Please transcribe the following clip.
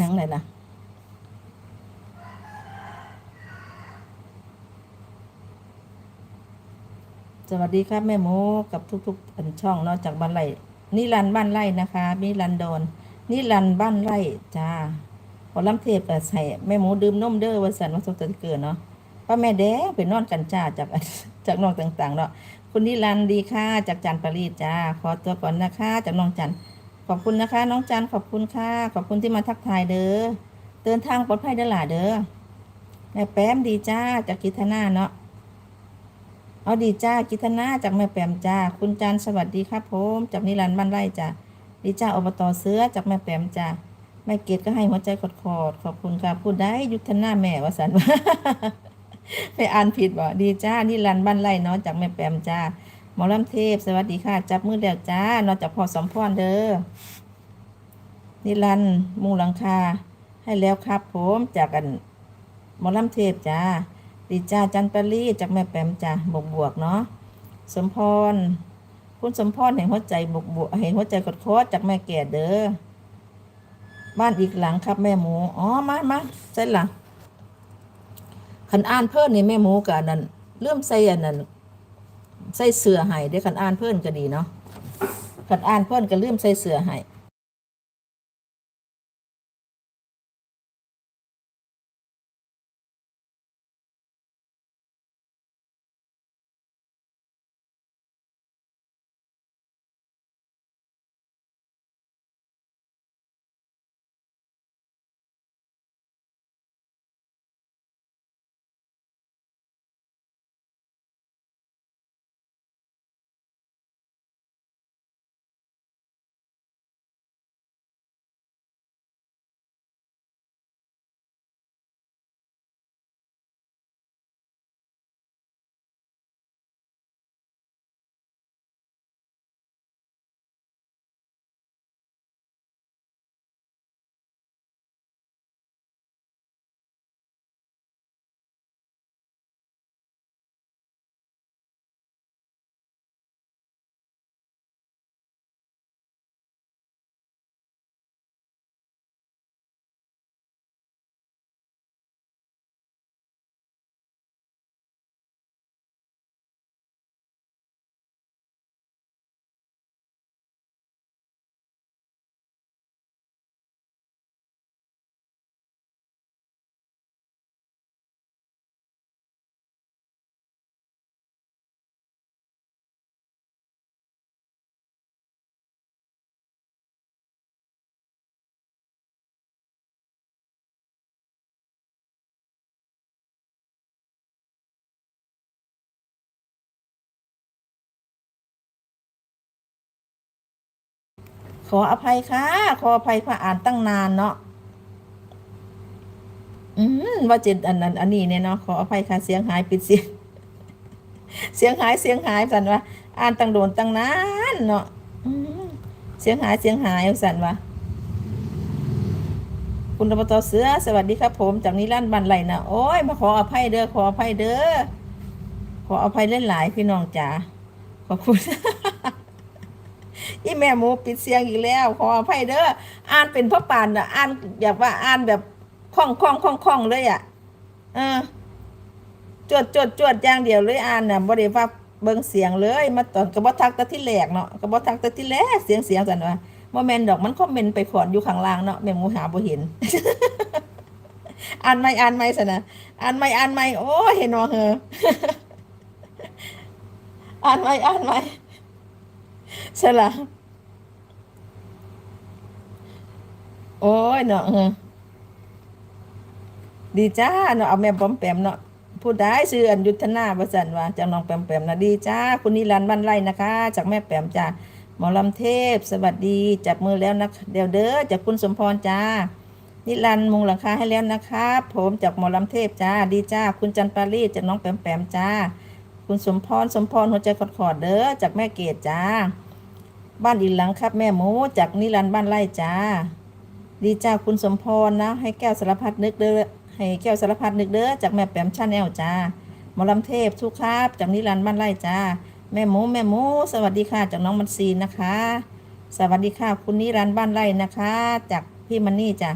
ทั้งไหนะสวัสดีครับแม่หมูกับทุกๆอันช่องนอกจากบ้านไร่นิรันบ้านไร่นะคะนิรันดรนิรันบ้านไร่จ้าพอลำเทพก็ใส่แม่หมูดื่มนมเด้อวันสันวันสงกรานต์เกิดเนาะป้าแม่แดงไปนอนกันจ้าจากจากน้องต่างๆเนาะคุณนิรันดีค่ะจากจันทร์ปรีจ้าขอตัวก่อนนะคะจากน้องจันทร์ ขอบคุณนะคะ น้องจันขอบคุณค่ะ ขอบคุณที่มาทักทายเด้อเดินทางปลอดภัยเด้อหล่ะเด้อแม่แป้มดีจ้าจากกิทนาเนาะเอาดีจ้ากิตนาจากแม่แปมจ้าคุณจันสวัสดีครับผมจากนิรันดร์บ้านไร่จ้าดีจ้าอบตเสื้อจากแม่แปมจ้าแม่เกดก็ให้หัวใจกดคอดขอบคุณค่ะพูดได้ยุทธนาแม่วสันไปอ่านผิดบ่ดีจ้านิรันดร์บ้านไร่เนาะจากแม่แปมจ้า หมอลำเทพ สวัสดีค่ะ จับมือเดียวจ้านอกจากพอสมพรเด้อนิรันมุงหลังคา ให้แล้วครับผมจากกันหมอลำเทพจ้าดีจ้าจันปรีจากแม่แปมจ้าบวกบวกเนาะสมพรคุณสมพรแห่งหัวใจบวกบวกแห่งหัวใจกดโคตจากแม่แก่เด้อบ้านอีกหลังครับแม่หมูอ๋อมามาใช่หลังขันอ่านเพิ่นนี่แม่หมูกับนนั้นเริ่มใส่อันนั้น ใส่เสือให้เด้อขันอ่านเพื่อนก็ดีเนาะขันอ่านเพื่อนก็เริ่มใส่เสือให้ ขออภัยค่ะ ขออภัยค่ะอ่านตั้งนานเนาะอืมว่าเจ็ดอันนั้นอันนี้เนี่ยเนาะขออภัยค่ะเสียงหายปิดเสียง เสียงหายเสียงหายสันว่าอ่านตั้งโดนตั้งนานเนาะอืมเสียงหายเสียงหายสันว่าคุณรปตเสือสวัสดีครับ ผมจากนิรันบันไหลนะโอ้ยมาขออภัยเด้อขออภัยเด้อขออภัยเล่นหลายพี่น้องจ๋าขอบคุณ อีแม่หมูปิดเสียงอีกแล้ว ขออภัยเด้ออ่านเป็นพ่อปานอะอ่านแบบว่าอ่านแบบคล่องคล่องคล่องคล่องเลยอะเออจวดจวดจวดอย่างเดียวเลยอ่านน่ะบ่ได้ว่าเบิ่งเสียงเลยมาตอนกระบอกทักต่ที่แรกเนาะกระบอกทักต่ที่แรกเสียงเสียงสันว่าบ่แม่นดอกมันคอมเมนต์ไปขอนอยู่ข้างล่างเนาะแม่หมูหาบ่เห็นอ่านไม่อ่านไม่สนะอ่านไม่อ่านไม่โอ้เห็นว่าเหออ่านไม่อ่านไม่ ใช่ละโอ้ยเนาะดีจ้าเนาะเอาแม่ปอมแปมเนาะผู้ได้ซื้ออันยุทธนาบสันว่าจากน้องแปมแปมนะดีจ้าคุณนิรันดร์บ้านไร่นะคะ จากแม่แปมจ้าหมอลำเทพ สวัสดีจับมือแล้วนะเดี๋ยวเด้อจากคุณสมพรจ้านิรันดร์มุงหลังคาให้แล้วนะครับผมจากหมอลำเทพจ้าดีจ้าคุณจันปารีจากน้องแปมแปมจ้า คุณสมพรสมพรหัวใจขอดขอดเด้อจากแม่เกดจ้า บ้านอีกหลังครับแม่หมูจากนิรันต์บ้านไร่จ้า ดีจ้าคุณสมพรนะ ให้แก้วสารพัดนึกเด้อให้แก้วสารพัดนึกเด้อจากแม่แปมชาแนลจ้าหมอลำเทพทุกครับจากนิรันต์บ้านไร่จ้า แม่หมูแม่หมูสวัสดีค่ะจากน้องมันซีนนะคะ สวัสดีค่ะคุณนิรันต์บ้านไร่นะคะ จากพี่มันนี่จ้า